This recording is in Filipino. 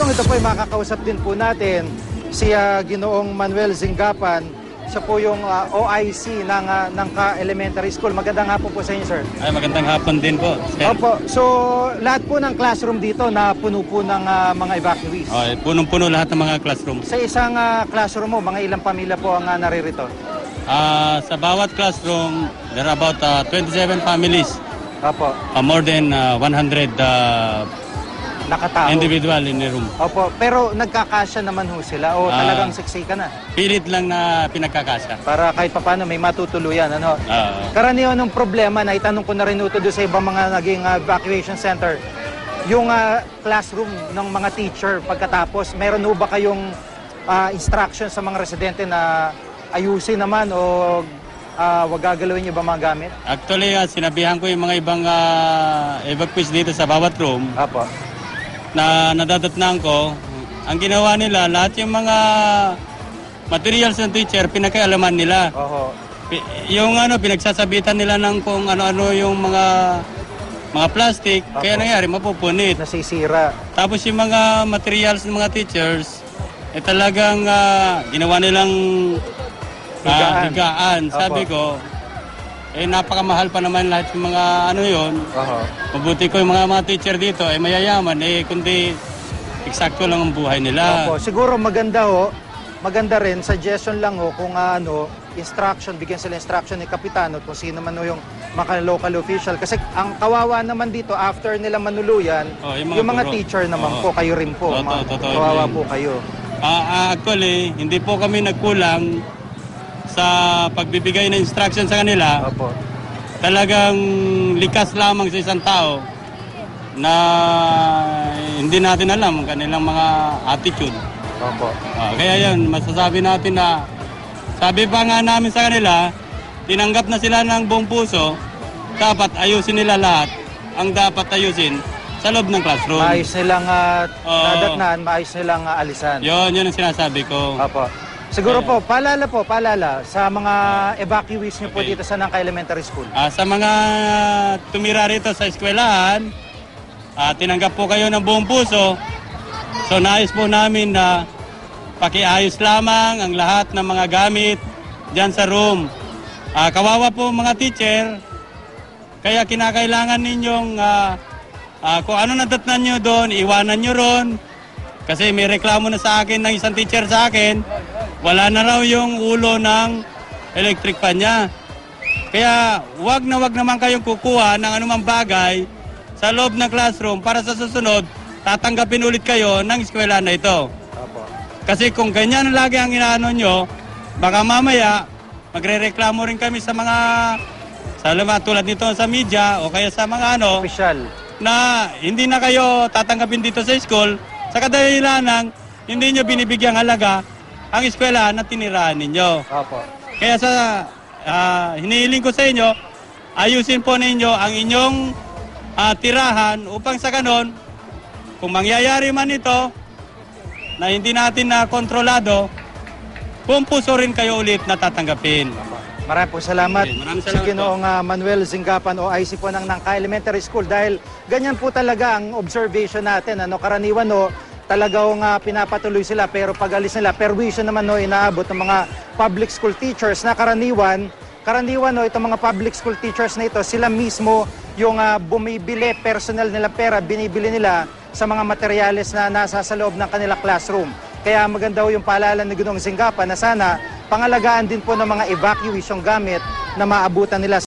itong ito po ay makakausap din po natin si ah, Ginoong Manuel Zingapan. Siya po yung ah, OIC ng, ah, ng Ka Elementary School. Magandang hapon po sa inyo, sir. Ay, magandang hapon din po. Sir. Opo. So, lahat po ng classroom dito na puno po ng ah, mga evacuees. Okay, punong-puno lahat ng mga classroom. Sa isang ah, classroom mo, mga ilang pamilya po ang ah, naririto? Ah, sa bawat classroom, there are about ah, 27 families. Opo. Ah, more than ah, 100 ah, Nakatao. individual in a room. Opo. Pero nagkakasya naman ho sila o Ah. talagang siksika na? Pilit lang na pinagkakasya. Para kahit papano may matutuluyan. Ano? Ah, Karaniwan ng problema na itanong ko na rin ito doon sa ibang mga naging ah, evacuation center. Yung ah, classroom ng mga teacher pagkatapos, meron ho ba kayong ah, instruction sa mga residente na ayusin naman o ah, wag gagalawin yung ibang mga gamit? actually, ah, sinabihan ko yung mga ibang ah, evacuees dito sa bawat room Apo. Na nadadatnan ko. Ang ginawa nila, lahat yung mga materials ng teacher, pinakaialaman nila. Oho. Pi- Yung ano, pinagsasabitan nila ng kung ano-ano yung mga mga plastic, kaya nangyari, mapupunit. Nasisira. Tapos yung mga materials ng mga teachers, eh talagang ah, ginawa nilang ah, Higaan. higaan. Sabi Opo. ko, eh napakamahal pa naman lahat yung mga ano yon. Oho. Mabuti ko yung mga mga teacher dito, eh mayayaman, eh kundi eksakto lang ang buhay nila. Opo. Siguro maganda ho, maganda rin, suggestion lang ho kung ah, ano, instruction, bigyan sila instruction ni Kapitano kung sino man ho yung mga local official. Kasi ang kawawa naman dito, after nila manuluyan, Oh, yung yung mga, mga guro. teacher naman Oo. po, kayo rin po. Totoo, mga- totoo kawawa yun. po kayo. Ah, ah, actually, hindi po kami nagkulang sa pagbibigay ng instruction sa kanila. Opo. Talagang likas lamang sa isang tao na hindi natin alam ang kanilang mga attitude. Opo. Ah, kaya yan, masasabi natin na sabi pa nga namin sa kanila, tinanggap na sila ng buong puso, dapat ayusin nila lahat ang dapat ayusin sa loob ng classroom. Maayos nilang uh, Oo. nadatnan, maayos nilang ah, alisan. Yun, yun ang sinasabi ko. Opo. Siguro po, paalala po, paalala sa mga evacuees niyo po Okay. dito sa Nangka Elementary School. Ah, sa mga tumira rito sa eskwelahan, ah, tinanggap po kayo ng buong puso. So nais po namin na pakiayos lamang ang lahat ng mga gamit dyan sa room. Ah, kawawa po mga teacher, kaya kinakailangan ninyong ah, ah, kung ano nadatnan nyo doon, iwanan nyo ron. Kasi may reklamo na sa akin ng isang teacher sa akin, wala na raw yung ulo ng electric fan niya. Kaya wag na wag naman kayong kukuha ng anumang bagay sa loob ng classroom para sa susunod, tatanggapin ulit kayo ng eskwela na ito. Kasi kung ganyan lagi ang inaano nyo, baka mamaya magre-reklamo rin kami sa mga sa luma tulad nito sa media o kaya sa mga ano Official. na hindi na kayo tatanggapin dito sa school sa kadahilan ng hindi nyo binibigyang halaga ang eskwela na tinirahan ninyo. Opo. Kaya sa ah, hinihiling ko sa inyo, ayusin po ninyo ang inyong ah, tirahan upang sa ganon, kung mangyayari man ito na hindi natin na kontrolado, puso rin kayo ulit na tatanggapin. Maraming po salamat. Okay, maraming si salamat Ginoong ah, Manuel Zingapan o IC po ng Nangka Elementary School dahil ganyan po talaga ang observation natin. Ano, karaniwan no, talagang uh, pinapatuloy sila pero pag alis nila, perwisyo naman no, inaabot ng mga public school teachers na karaniwan, karaniwan no, itong mga public school teachers na ito, sila mismo yung ah, bumibili personal nila pera, binibili nila sa mga materyales na nasa sa loob ng kanila classroom. Kaya maganda yung paalala ni Gunong Zingapan na sana pangalagaan din po ng mga evacuees yung gamit na maabutan nila